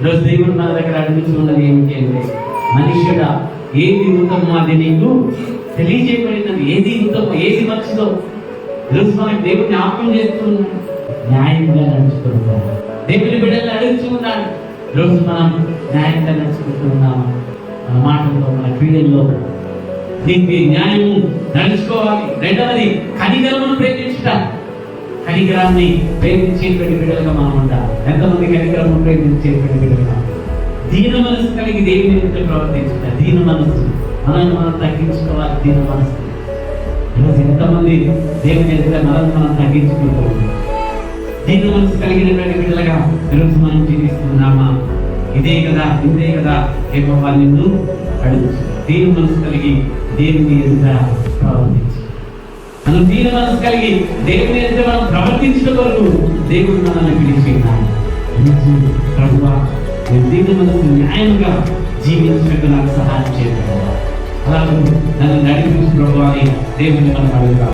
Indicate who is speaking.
Speaker 1: ఈరోజు దేవుడు నా దగ్గర అడిగించున్నది ఏమిటి అంటే మనుష్యుడా ఏది ఉత్తమం అది నీకు తెలియజేయబడినది ఏది ఉత్తమం ఏది మంచిదో ఈరోజు మనకి దేవుడు జ్ఞాపకం చేస్తున్నాడు న్యాయంగా నడుచుకుంటున్నాడు. దేవుని బిడ్డలు అడుగుతున్నాడు. ఈరోజు మనం న్యాయంగా నడుచుకుంటున్నాము మన మాటల్లో మన క్రియల్లో. దీనికి న్యాయము నడుచుకోవాలి. రెండవది కనికరమును కనికరాన్ని ప్రేమించేటువంటి బిడ్డలుగా మనం ఉండాలి. ఎంతమంది కనికరం ప్రేమించేటువంటి బిడ్డలుగా దీన మనసు కలిగి దేవుని ఎదుట ప్రవర్తించుట దీన మనసు మనల్ని మనం తగ్గించుకోవాలి దీన మనసు ఈరోజు ఎంతమంది దేవుని ఎదుట మనల్ని మనం తగ్గించుకుంటూ దీని దీన మనసు కలిగినటువంటి బిడ్డలుగా ఈరోజు మనం జీవిస్తున్నామా ఇదే కదా ఇదే కదా ఏమో వాళ్ళు నిన్ను అడుగు దీని మనసు కలిగి దేవుని ఎదుట ప్రవర్తించు. మనం దీని మనసు కలిగి దేవుని అయితే మనం ప్రవర్తించడం వరకు దేవుడు మనల్ని పిలిచి ప్రభువా నేను దీని మనసు న్యాయంగా జీవించినట్టు నాకు సహాయం చేయగలవా అలాగే నన్ను నడిపించు ప్రభు అని దేవుని మనం అడుగుతాం